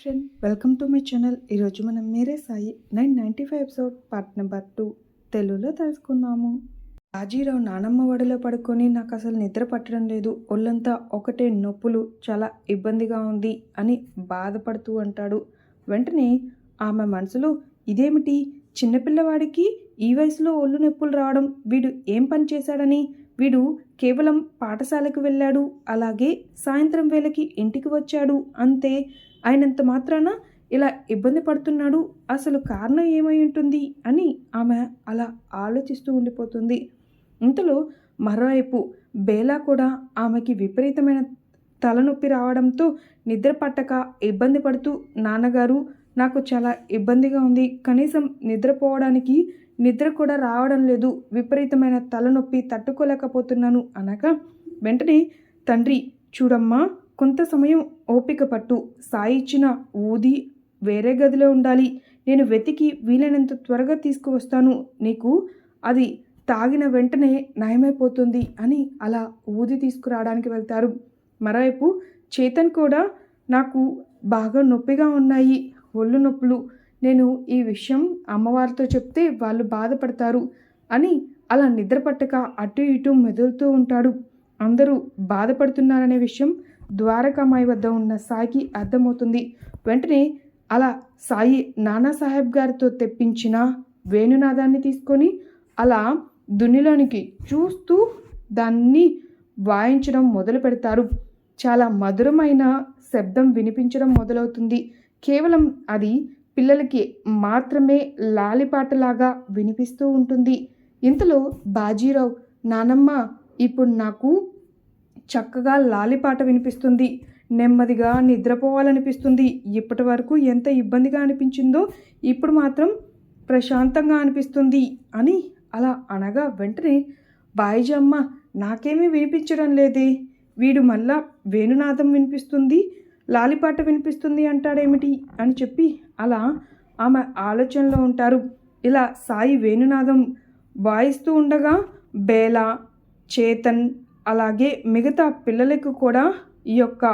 Friend welcome to my channel. ఈరోజు మనం మీరే Sai nine ninety five episode part number two తెలుగులో తెలుసుకుందాము. రాజీరావు నానమ్మ వడిలో పడుకొని నాకు అసలు నిద్ర పట్టడం లేదు. ఒళ్ళంతా ఒకటే నొప్పులు చాలా ఇబ్బందిగా ఉంది అని బాధపడుతూ అంటాడు వెంటనే ఆమె మనసులో ఇదేమిటి? చిన్నపిల్లవాడికి ఈ వయసులో ఒళ్ళు నొప్పులు రావడం వీడు ఏం పని చేశాడని? వీడు కేవలం పాఠశాలకు వెళ్ళాడు అలాగే సాయంత్రం వేళకి ఇంటికి వచ్చాడు అంతే. ఆయనంత మాత్రాన ఇలా ఇబ్బంది పడుతున్నాడు అసలు కారణం ఏమై ఉంటుంది అని ఆమె అలా ఆలోచిస్తూ ఉండిపోతుంది. ఇంతలో మరోవైపు బేలా కూడా ఆమెకి విపరీతమైన తలనొప్పి రావడంతో నిద్ర పట్టక ఇబ్బంది పడుతూ నాన్నగారు నాకు చాలా ఇబ్బందిగా ఉంది. కనీసం నిద్రపోవడానికి నిద్ర కూడా రావడం లేదు. విపరీతమైన తలనొప్పి తట్టుకోలేకపోతున్నాను అనగా వెంటనే తండ్రి చూడమ్మా కొంత సమయం ఓపిక పట్టు. సాయి ఇచ్చిన ఊది వేరే గదిలో ఉండాలి. నేను వెతికి వీలైనంత త్వరగా తీసుకువస్తాను. నీకు అది తాగిన వెంటనే నయమైపోతుంది అని అలా ఊది తీసుకురావడానికి వెళ్తారు. మరోవైపు చేతన్ కూడా నాకు బాగా నొప్పిగా ఉన్నాయి. ఒళ్ళు నొప్పులు. నేను ఈ విషయం అమ్మవారితో చెప్తే వాళ్ళు బాధపడతారు అని అలా నిద్ర పట్టక అటు ఇటు మెదులుతూ ఉంటాడు. అందరూ బాధపడుతున్నారనే విషయం ద్వారకామాయి వద్ద ఉన్న సాయికి అర్థమవుతుంది. వెంటనే అలా సాయి నానాసాహెబ్ గారితో తెప్పించిన వేణునాదాన్ని తీసుకొని అలా దున్నిలోనికి చూస్తూ దాన్ని వాయించడం మొదలు పెడతారు. చాలా మధురమైన శబ్దం వినిపించడం మొదలవుతుంది. కేవలం అది పిల్లలకి మాత్రమే లాలిపాటలాగా వినిపిస్తూ ఉంటుంది. ఇంతలో బాజీరావు నానమ్మ ఇప్పుడు నాకు చక్కగా లాలిపాట వినిపిస్తుంది. నెమ్మదిగా నిద్రపోవాలనిపిస్తుంది. ఇప్పటి వరకు ఎంత ఇబ్బందిగా అనిపించిందో ఇప్పుడు మాత్రం ప్రశాంతంగా అనిపిస్తుంది అని అలా అనగా వెంటనే బాయిజమ్మ నాకేమీ వినిపించడం లేదే. వీడు మళ్ళా వేణునాదం వినిపిస్తుంది లాలిపాట వినిపిస్తుంది అంటాడేమిటి? అని చెప్పి అలా ఆమె ఆలోచనలో ఉంటారు. ఇలా సాయి వేణునాదం వాయిస్తూ ఉండగా బేలా చేతన్ అలాగే మిగతా పిల్లలకు కూడా ఈ యొక్క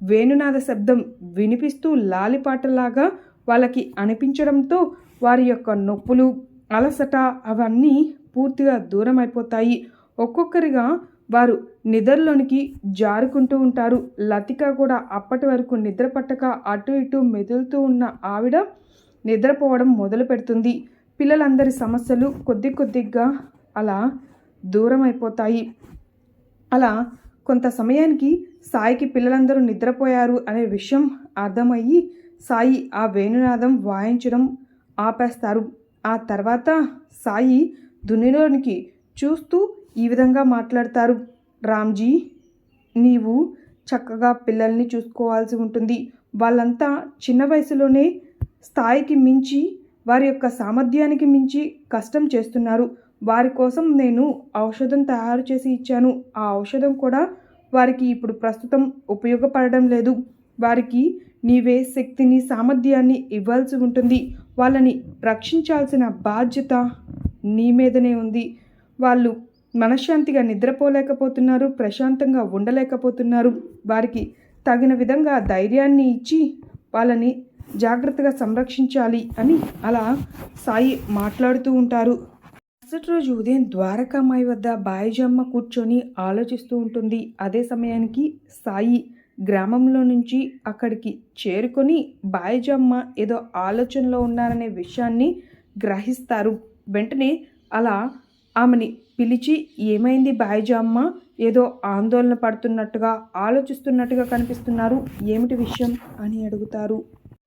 వేణునాద శబ్దం వినిపిస్తూ లాలిపాటలాగా వాళ్ళకి అనిపించడంతో వారి యొక్క నొప్పులు అలసట అవన్నీ పూర్తిగా దూరం అయిపోతాయి ఒక్కొక్కరిగా వారు నిద్రలోనికి జారుకుంటూ ఉంటారు. లతిక కూడా అప్పటి వరకు నిద్ర పట్టక అటు ఇటు మెదులుతూ ఉన్న ఆవిడ నిద్రపోవడం మొదలు పెడుతుంది. పిల్లలందరి సమస్యలు కొద్ది కొద్దిగా అలా దూరం అయిపోతాయి అలా కొంత సమయానికి సాయికి పిల్లలందరూ నిద్రపోయారు అనే విషయం అర్థమయ్యి సాయి ఆ వేణునాదం వాయించడం ఆపేస్తారు. ఆ తర్వాత సాయి దున్నిలోనికి చూస్తూ ఈ విధంగా మాట్లాడతారు. రామ్జీ నీవు చక్కగా పిల్లల్ని చూసుకోవాల్సి ఉంటుంది. వాళ్ళంతా చిన్న వయసులోనే స్థాయికి మించి వారి యొక్క సామర్థ్యానికి మించి కష్టం చేస్తున్నారు. వారి కోసం నేను ఔషధం తయారు చేసి ఇచ్చాను. ఆ ఔషధం కూడా వారికి ఇప్పుడు ప్రస్తుతం ఉపయోగపడడం లేదు. వారికి నీవే శక్తిని సామర్థ్యాన్ని ఇవ్వాల్సి ఉంటుంది. వాళ్ళని రక్షించాల్సిన బాధ్యత నీ మీదనే ఉంది. వాళ్ళు మనశ్శాంతిగా నిద్రపోలేకపోతున్నారు ప్రశాంతంగా ఉండలేకపోతున్నారు. వారికి తగిన విధంగా ధైర్యాన్ని ఇచ్చి వాళ్ళని జాగ్రత్తగా సంరక్షించాలి అని అలా సాయి మాట్లాడుతూ ఉంటారు. మరుసటి రోజు ఉదయం ద్వారకామాయి వద్ద బాయిజమ్మ కూర్చొని ఆలోచిస్తూ ఉంటుంది. అదే సమయానికి సాయి గ్రామంలో నుంచి అక్కడికి చేరుకొని బాయిజమ్మ ఏదో ఆలోచనలో ఉన్నారనే విషయాన్ని గ్రహిస్తారు. వెంటనే అలా ఆమెని పిలిచి ఏమైంది బాయిజమ్మ? ఏదో ఆందోళన పడుతున్నట్టుగా ఆలోచిస్తున్నట్టుగా కనిపిస్తున్నారు. ఏమిటి విషయం? అని అడుగుతారు.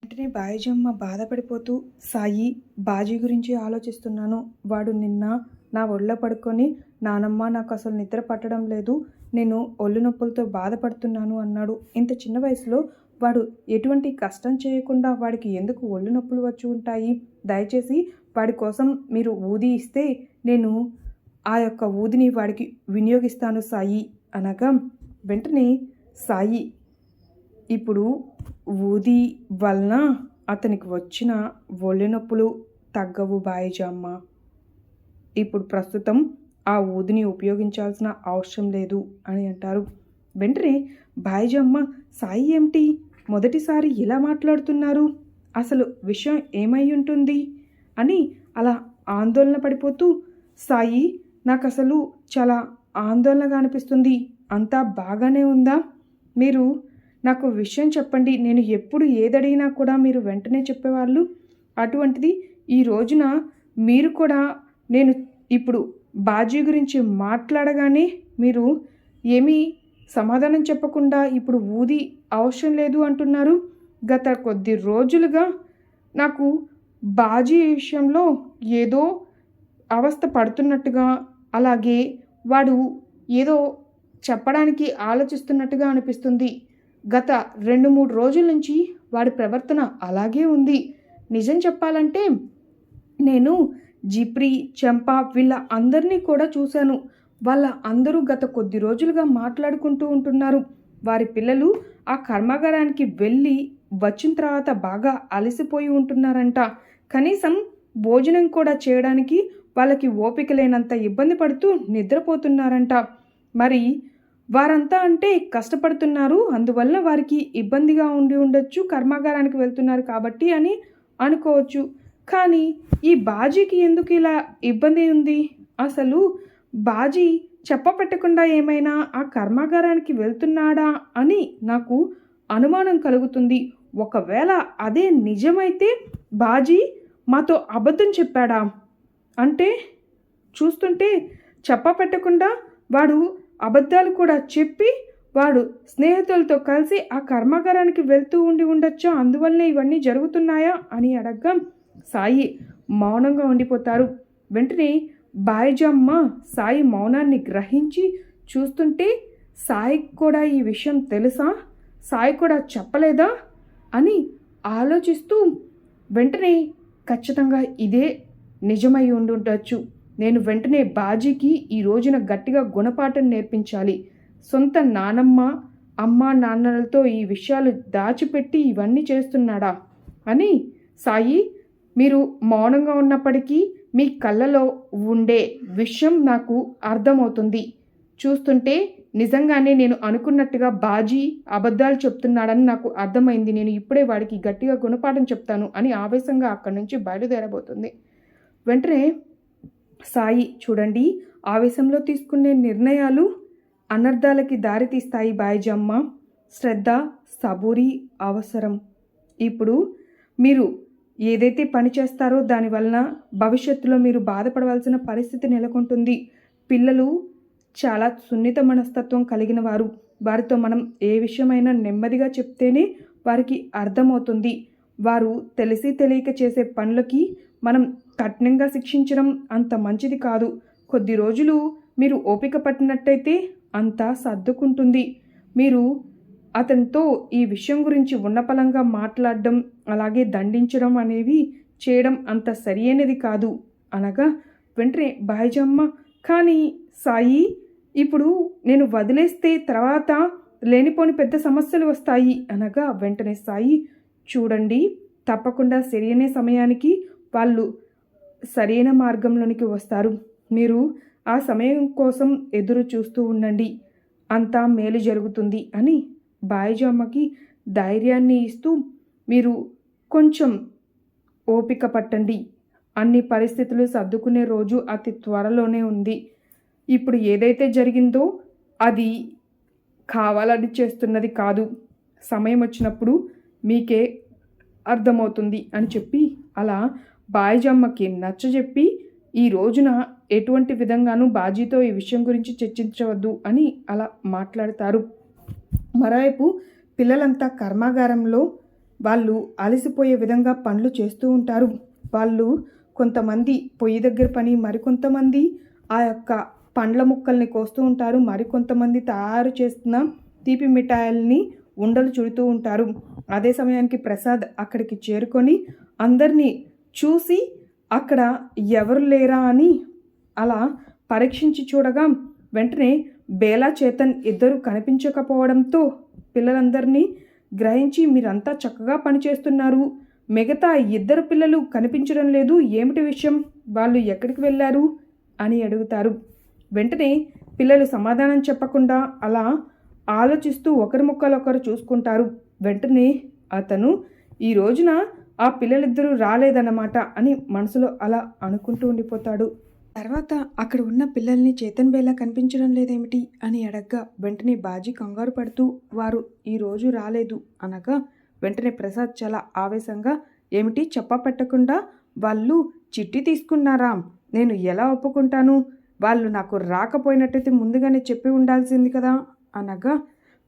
వెంటనే బాయిజమ్మ బాధపడిపోతూ సాయి బాజీ గురించి ఆలోచిస్తున్నాను. వాడు నిన్న నా ఒళ్ళో పడుకొని నానమ్మ నాకు అసలు నిద్ర పట్టడం లేదు. నేను ఒళ్ళు నొప్పులతో బాధపడుతున్నాను అన్నాడు. ఇంత చిన్న వయసులో వాడు ఎటువంటి కష్టం చేయకుండా వాడికి ఎందుకు ఒళ్ళు నొప్పులు వచ్చి ఉంటాయి? దయచేసి వాడి కోసం మీరు ఊది ఇస్తే నేను ఆ యొక్క ఊదిని వాడికి వినియోగిస్తాను సాయి అనగా వెంటనే సాయి ఇప్పుడు ఊది వలన అతనికి వచ్చిన ఒళ్ళు నొప్పులు తగ్గవు బాయిజమ్మ ఇప్పుడు ప్రస్తుతం ఆ ఊదిని ఉపయోగించాల్సిన అవసరం లేదు అని అంటారు. వెంటనే బాయిజమ్మ సాయి ఏమిటి? మొదటిసారి ఇలా మాట్లాడుతున్నారు. అసలు విషయం ఏమై ఉంటుంది? అని అలా ఆందోళన పడిపోతూ సాయి నాకు అసలు చాలా ఆందోళనగా అనిపిస్తుంది. అంతా బాగానే ఉందా? మీరు నాకు విషయం చెప్పండి. నేను ఎప్పుడు ఏదడిగినా కూడా మీరు వెంటనే చెప్పేవాళ్ళు. అటువంటిది ఈ రోజున మీరు కూడా నేను ఇప్పుడు బాజీ గురించి మాట్లాడగానే మీరు ఏమీ సమాధానం చెప్పకుండా ఇప్పుడు ఊది అవసరం లేదు అంటున్నారు. గత కొద్ది రోజులుగా నాకు బాజీ విషయంలో ఏదో అవస్థ పడుతున్నట్టుగా అలాగే వాడు ఏదో చెప్పడానికి ఆలోచిస్తున్నట్టుగా అనిపిస్తుంది. గత రెండు మూడు రోజుల నుంచి వాడి ప్రవర్తన అలాగే ఉంది. నిజం చెప్పాలంటే నేను జిప్రి చెంప వీళ్ళ అందరినీ కూడా చూశాను. వాళ్ళ అందరూ గత కొద్ది రోజులుగా మాట్లాడుకుంటూ ఉంటున్నారు. వారి పిల్లలు ఆ కర్మాగారానికి వెళ్ళి వచ్చిన తర్వాత బాగా అలసిపోయి ఉంటున్నారంట. కనీసం భోజనం కూడా చేయడానికి వాళ్ళకి ఓపిక లేనంత ఇబ్బంది పడుతూ నిద్రపోతున్నారంట. మరి వారంతా అంటే కష్టపడుతున్నారు. అందువల్ల వారికి ఇబ్బందిగా ఉండి ఉండొచ్చు కర్మాగారానికి వెళ్తున్నారు కాబట్టి అని అనుకోవచ్చు. కానీ ఈ బాజీకి ఎందుకు ఇలా ఇబ్బంది ఉంది? అసలు బాజీ చెప్పపెట్టకుండా ఏమైనా ఆ కర్మాగారానికి వెళ్తున్నాడా అని నాకు అనుమానం కలుగుతుంది. ఒకవేళ అదే నిజమైతే బాజీ మాతో అబద్ధం చెప్పాడా? అంటే చూస్తుంటే చెప్ప పెట్టకుండా వాడు అబద్ధాలు కూడా చెప్పి వాడు స్నేహితులతో కలిసి ఆ కర్మాగారానికి వెళ్తూ ఉండి ఉండొచ్చా? అందువల్లనే ఇవన్నీ జరుగుతున్నాయా? అని అడగ్గా సాయి. మౌనంగా ఉండిపోతారు. వెంటనే బాయిజమ్మ సాయి మౌనాన్ని గ్రహించి చూస్తుంటే సాయికి కూడా ఈ విషయం తెలుసా? సాయి కూడా చెప్పలేదా? అని ఆలోచిస్తూ వెంటనే ఖచ్చితంగా ఇదే నిజమై ఉండుండొచ్చు. నేను వెంటనే బాజీకి ఈ రోజున గట్టిగా గుణపాఠం నేర్పించాలి. సొంత నానమ్మ అమ్మ నాన్నలతో ఈ విషయాలు దాచిపెట్టి ఇవన్నీ చేస్తున్నాడా? అని సాయి మీరు మౌనంగా ఉన్నప్పటికీ మీ కళ్ళలో ఉండే విషయం నాకు అర్థమవుతుంది. చూస్తుంటే నిజంగానే నేను అనుకున్నట్టుగా బాజీ అబద్ధాలు చెప్తున్నాడని నాకు అర్థమైంది. నేను ఇప్పుడే వాడికి గట్టిగా గుణపాఠం చెప్తాను అని ఆవేశంగా అక్కడి నుంచి బయలుదేరబోతుంది. వెంటనే సాయి చూడండి. ఆవేశంలో తీసుకునే నిర్ణయాలు అనర్థాలకి దారితీస్తాయి బాయిజమ్మ. శ్రద్ధ సబూరి అవసరం. ఇప్పుడు మీరు ఏదైతే పని చేస్తారో దానివలన భవిష్యత్తులో మీరు బాధపడవలసిన పరిస్థితి నెలకొంటుంది. పిల్లలు చాలా సున్నిత మనస్తత్వం కలిగిన వారు. వారితో మనం ఏ విషయమైనా నెమ్మదిగా చెప్తేనే వారికి అర్థమవుతుంది. వారు తెలిసి తెలియక చేసే పనులకి మనం కఠినంగా శిక్షించడం అంత మంచిది కాదు. కొద్ది రోజులు మీరు ఓపిక పట్టినట్టయితే అంతా సర్దుకుంటుంది. మీరు అతనితో ఈ విషయం గురించి ఉన్నపలంగా మాట్లాడడం అలాగే దండించడం అనేవి చేయడం అంత సరియైనది కాదు. అనగా వెంటనే బాయిజమ్మ కానీ సాయి ఇప్పుడు నేను వదిలేస్తే తర్వాత లేనిపోని పెద్ద సమస్యలు వస్తాయి. అనగా వెంటనే సాయి చూడండి తప్పకుండా సరియనే సమయానికి వాళ్ళు సరైన మార్గంలోనికి వస్తారు. మీరు ఆ సమయం కోసం ఎదురు చూస్తూ ఉండండి. అంతా మేలు జరుగుతుంది అని బాయిజమ్మకి ధైర్యాన్ని ఇస్తూ మీరు కొంచెం ఓపిక పట్టండి. అన్ని పరిస్థితులు సర్దుకునే రోజు అతి త్వరలోనే ఉంది. ఇప్పుడు ఏదైతే జరిగిందో అది కావాలని చేస్తున్నది కాదు. సమయం వచ్చినప్పుడు మీకే అర్థమవుతుంది అని చెప్పి అలా బాయిజమ్మకి నచ్చజెప్పి ఈ రోజున ఎటువంటి విధంగానూ బాజీతో ఈ విషయం గురించి చర్చించవద్దు అని అలా మాట్లాడతారు. మరోవైపు పిల్లలంతా కర్మాగారంలో వాళ్ళు అలసిపోయే విధంగా పనులు చేస్తూ ఉంటారు. వాళ్ళు కొంతమంది పొయ్యి దగ్గర పని మరికొంతమంది ఆ యొక్క పండ్ల ముక్కల్ని కోస్తూ ఉంటారు. మరికొంతమంది తయారు చేస్తున్న తీపి మిఠాయిల్ని ఉండలు చుడుతూ ఉంటారు. అదే సమయానికి ప్రసాద్ అక్కడికి చేరుకొని అందరినీ చూసి అక్కడ ఎవరు లేరా అని అలా పరీక్షించి చూడగా వెంటనే బేలా చేతన్ ఇద్దరు కనిపించకపోవడంతో పిల్లలందరినీ గ్రహించి మీరంతా చక్కగా పనిచేస్తున్నారు. మిగతా ఇద్దరు పిల్లలు కనిపించడం లేదు. ఏమిటి విషయం? వాళ్ళు ఎక్కడికి వెళ్ళారు? అని అడుగుతారు. వెంటనే పిల్లలు సమాధానం చెప్పకుండా అలా ఆలోచిస్తూ ఒకరి ముక్కలు ఒకరు చూసుకుంటారు. వెంటనే అతను ఈ రోజున ఆ పిల్లలిద్దరూ రాలేదన్నమాట అని మనసులో అలా అనుకుంటూ ఉండిపోతాడు. తర్వాత అక్కడ ఉన్న పిల్లల్ని చేతన్ బేలా కనిపించడం లేదేమిటి అని అడగ్గా వెంటనే బాజీ కంగారు పడుతూ వారు ఈ రోజు రాలేదు అనగా వెంటనే ప్రసాద్ చాలా ఆవేశంగా ఏమిటి చెప్ప పెట్టకుండా వాళ్ళు చిట్టి తీసుకున్నారా? నేను ఎలా ఒప్పుకుంటాను? వాళ్ళు నాకు రాకపోయినట్టయితే ముందుగానే చెప్పి ఉండాల్సింది కదా అనగా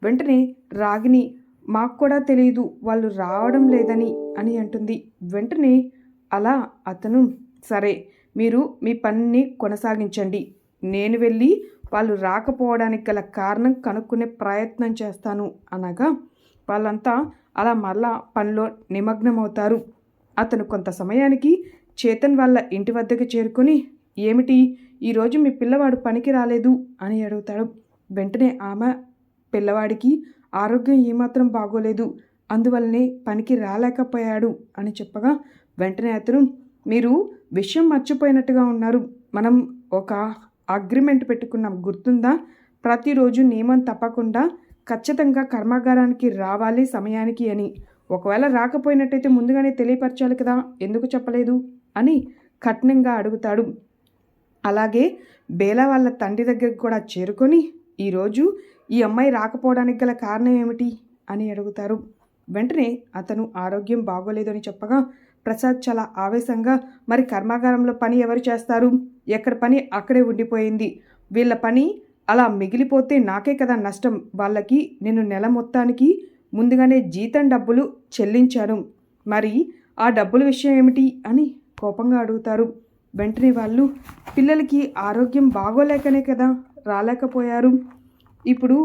వెంటనే రాగిని మాకు కూడా తెలియదు వాళ్ళు రావడం లేదని అని అంటుంది. వెంటనే అలా అతను సరే మీరు మీ పనిని కొనసాగించండి. నేను వెళ్ళి వాళ్ళు రాకపోవడానికి గల కారణం కనుక్కునే ప్రయత్నం చేస్తాను అనగా వాళ్ళంతా అలా మళ్ళా పనిలో నిమగ్నమవుతారు. అతను కొంత సమయానికి చేతన్ వాళ్ళ ఇంటి వద్దకు చేరుకొని ఏమిటి? ఈరోజు మీ పిల్లవాడు పనికి రాలేదు? అని అడుగుతాడు. వెంటనే ఆమె పిల్లవాడికి ఆరోగ్యం ఏమాత్రం బాగోలేదు. అందువల్లనే పనికి రాలేకపోయాడు అని చెప్పగా వెంటనే అతను మీరు విషయం మర్చిపోయినట్టుగా ఉన్నారు. మనం ఒక అగ్రిమెంట్ పెట్టుకున్నాం. గుర్తుందా? ప్రతిరోజు నియమం తప్పకుండా ఖచ్చితంగా కర్మాగారానికి రావాలి సమయానికి అని. ఒకవేళ రాకపోయినట్టయితే ముందుగానే తెలియపరచాలి కదా? ఎందుకు చెప్పలేదు? అని కఠినంగా అడుగుతాడు. అలాగే బేలా వాళ్ళ తండ్రి దగ్గరికి కూడా చేరుకొని ఈరోజు ఈ అమ్మాయి రాకపోవడానికి గల కారణం ఏమిటి? అని అడుగుతారు. వెంటనే అతను ఆరోగ్యం బాగోలేదని చెప్పగా ప్రసాద్ చాలా ఆవేశంగా మరి కర్మాగారంలో పని ఎవరు చేస్తారు? ఎక్కడ పని అక్కడే ఉండిపోయింది. వీళ్ళ పని అలా మిగిలిపోతే నాకే కదా నష్టం. వాళ్ళకి నేను నెల మొత్తానికి ముందుగానే జీతం డబ్బులు చెల్లించాను. మరి ఆ డబ్బుల విషయం ఏమిటి? అని కోపంగా అడుగుతారు. వెంటనే వాళ్ళు పిల్లలకి ఆరోగ్యం బాగోలేకనే కదా రాలేకపోయారు. ఇప్పుడు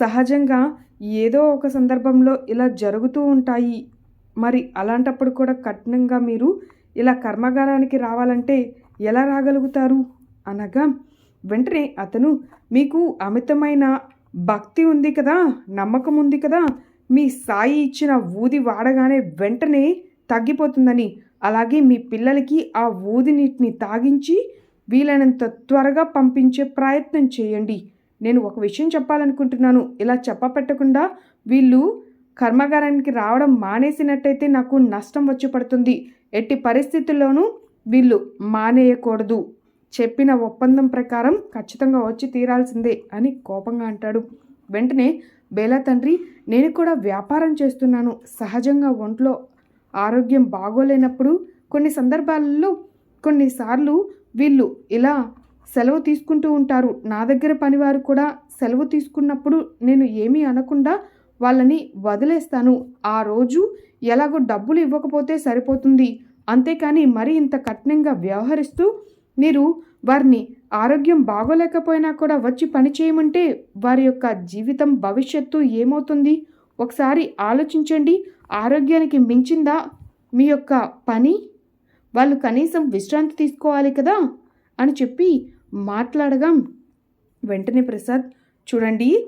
సహజంగా ఏదో ఒక సందర్భంలో ఇలా జరుగుతూ ఉంటాయి. మరి అలాంటప్పుడు కూడా కఠినంగా మీరు ఇలా కర్మాగారానికి రావాలంటే ఎలా రాగలుగుతారు? అనగా వెంటనే అతను మీకు అమితమైన భక్తి ఉంది కదా నమ్మకం ఉంది కదా మీ సాయి ఇచ్చిన ఊది వాడగానే వెంటనే తగ్గిపోతుందని అలాగే మీ పిల్లలకి ఆ ఊది నీటిని తాగించి వీలైనంత త్వరగా పంపించే ప్రయత్నం చేయండి. నేను ఒక విషయం చెప్పాలనుకుంటున్నాను. ఇలా చెప్పపెట్టకుండా వీళ్ళు కర్మాగారానికి రావడం మానేసినట్టయితే నాకు నష్టం వచ్చి పడుతుంది. ఎట్టి పరిస్థితుల్లోనూ వీళ్ళు మానేయకూడదు. చెప్పిన ఒప్పందం ప్రకారం ఖచ్చితంగా వచ్చి తీరాల్సిందే అని కోపంగా అంటాడు. వెంటనే బేలా తండ్రి నేను కూడా వ్యాపారం చేస్తున్నాను. సహజంగా ఒంట్లో ఆరోగ్యం బాగోలేనప్పుడు కొన్ని సందర్భాలలో కొన్నిసార్లు వీళ్ళు ఇలా సెలవు తీసుకుంటూ ఉంటారు. నా దగ్గర పనివారు కూడా సెలవు తీసుకున్నప్పుడు నేను ఏమీ అనకుండా వాళ్ళని వదిలేస్తాను. ఆ రోజు ఎలాగో డబ్బులు ఇవ్వకపోతే సరిపోతుంది. అంతేకాని మరీ ఇంత కఠినంగా వ్యవహరిస్తూ మీరు వారిని ఆరోగ్యం బాగోలేకపోయినా కూడా వచ్చి పని చేయమంటే వారి యొక్క జీవితం భవిష్యత్తు ఏమవుతుంది? ఒకసారి ఆలోచించండి. ఆరోగ్యానికి మించిందా మీ యొక్క పని? వాళ్ళు కనీసం విశ్రాంతి తీసుకోవాలి కదా అని చెప్పి మాట్లాడగా వెంటనే ప్రసాద్ చూడండి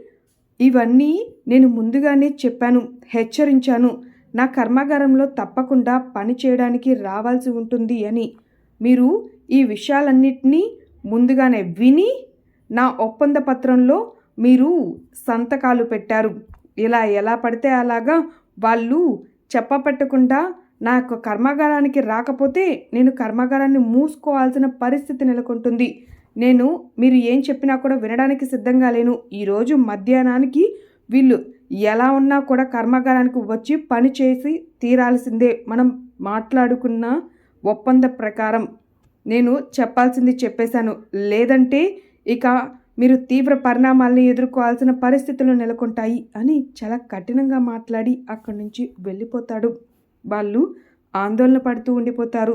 ఇవన్నీ నేను ముందుగానే చెప్పాను హెచ్చరించాను. నా కర్మాగారంలో తప్పకుండా పని చేయడానికి రావాల్సి ఉంటుంది అని. మీరు ఈ విషయాలన్నింటినీ ముందుగానే విని నా ఒప్పంద పత్రంలో మీరు సంతకాలు పెట్టారు. ఇలా ఎలా పడితే అలాగా వాళ్ళు చెప్పపెట్టకుండా నా యొక్క కర్మాగారానికి రాకపోతే నేను కర్మాగారాన్ని మూసుకోవాల్సిన పరిస్థితి నెలకొంటుంది. నేను మీరు ఏం చెప్పినా కూడా వినడానికి సిద్ధంగా లేను. ఈరోజు మధ్యాహ్నానికి వీళ్ళు ఎలా ఉన్నా కూడా కర్మాగారానికి వచ్చి పని చేసి తీరాల్సిందే. మనం మాట్లాడుకున్న ఒప్పంద ప్రకారం నేను చెప్పాల్సింది చెప్పేశాను. లేదంటే ఇక మీరు తీవ్ర పరిణామాలను ఎదుర్కోవాల్సిన పరిస్థితులు నెలకొంటాయి అని చాలా కఠినంగా మాట్లాడి అక్కడి నుంచి వెళ్ళిపోతాడు. వాళ్ళు ఆందోళన పడుతూ ఉండిపోతారు.